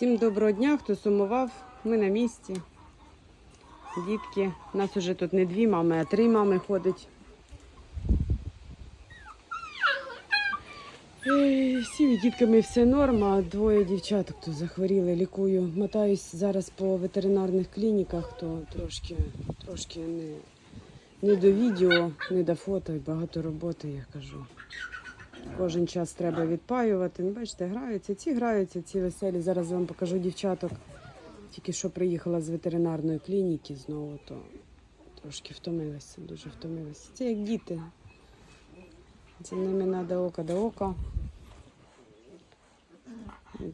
Всім доброго дня, хто сумував. Ми на місці. Дітки. У нас уже тут не дві мами, а три мами ходить. Цими дітками все норма. Двоє дівчаток тут захворіли, лікую. Мотаюсь зараз по ветеринарних клініках, то трошки, трошки не, не до відео, не до фото і багато роботи, я кажу. Кожен час треба відпаювати. Ну, бачите, граються. Ці граються, ці веселі. Зараз вам покажу дівчаток. Тільки що приїхала з ветеринарної клініки знову, то трошки втомилася, дуже втомилася. Це як діти. За ними треба око до ока.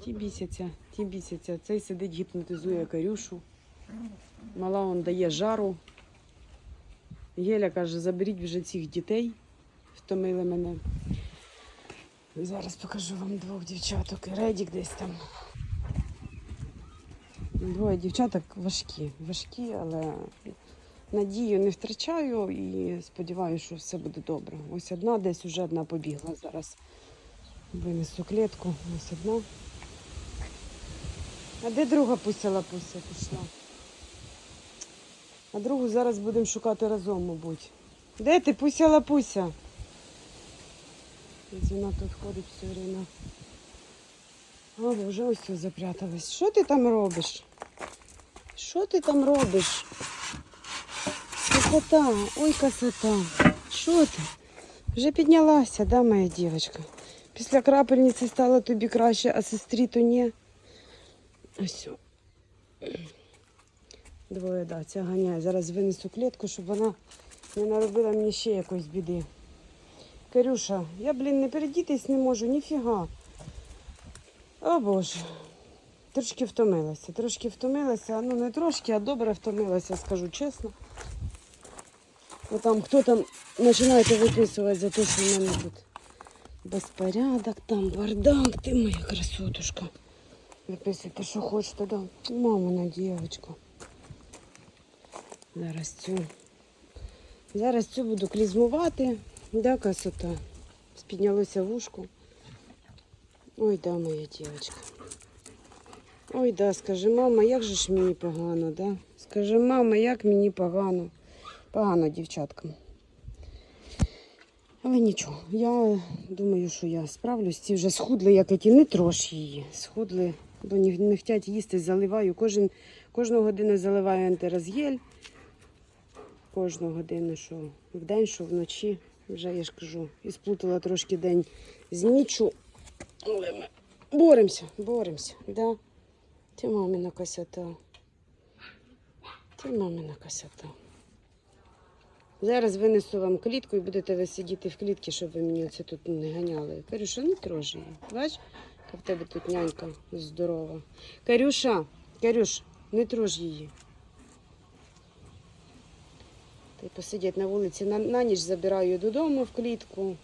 Ті бісяться, ті бісяться. Цей сидить, гіпнотизує карюшу. Мала он дає жару. Геля каже, заберіть вже цих дітей. Втомили мене. Зараз покажу вам двох дівчаток. Редік десь там. Двоє дівчаток важкі, важкі, але надію не втрачаю і сподіваюся, що все буде добре. Ось одна десь уже одна побігла зараз. Винесу клітку, ось одна. А де друга пуся лапуся пішла? А другу зараз будемо шукати разом, мабуть. Де ти пуся лапуся? Ось тут ходить все время. О, вже ось тут запряталась. Що ти там робиш? Що ти там робиш? Красота, ой, красота. Що ти? Вже піднялася, да, моя дівчинка? Після крапельниці стало тобі краще, а сестрі то ні. Ось. Двоє, да, ця ганяє. Зараз винесу клітку, щоб вона не наробила мені ще якоїсь біди. Карюша, я, блін, не передітись не можу, ніфіга. О Боже. Трошки втомилася, трошки втомилася, ну не трошки, а добре втомилася, скажу чесно. Бо там хто там починаєте виписувати за те, що в мене тут безпорядок, там бардак, ти моя красотушка. Виписуйте, що хочете, да. Мамина дівчинка. Зараз цю. Зараз цю буду клізмувати. Да, красота. Спіднялося вушку. Ой, да, моя дівчинка. Ой, да, скажи, мама, як же ж мені погано, да? Скажи, мама, як мені погано. Погано дівчаткам. Але нічого, я думаю, що я справлюсь. Ці вже схудли, як і ті, не трош її. Схудли, бо не, не хочуть їсти, заливаю. Кожен, кожну годину заливаю антиразгель. Кожну годину, що вдень, що вночі. Вже я ж кажу, і сплутала трошки день з ніччю. Але ми боремося, боремося, да? Ти мамина косята. Ти мамина косята. Зараз винесу вам клітку і будете ви сидіти в клітці, щоб ви мені це тут не ганяли. Карюша, не трожи її. Бач, яка в тебе тут нянька здорова. Карюша, Карюш, не трож її. Й посидять на вулиці на, на ніч забираю додому в клітку.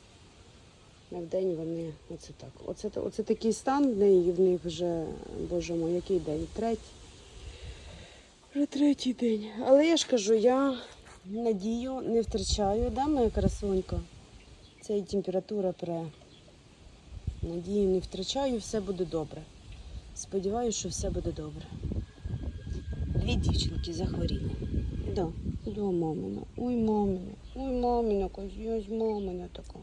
А вдень вони оце так. Оце, оце такий стан в неї, в них вже, боже мой, який день? Третій. Вже третій день. Але я ж кажу, я надію не втрачаю, да, моя красунька? Це і температура пре. Надію не втрачаю, все буде добре. Сподіваюся, що все буде добре. Дві дівчинки захворіли. Да, да, мамина. Ой, мамина. Ой, мамина, ось мамина така.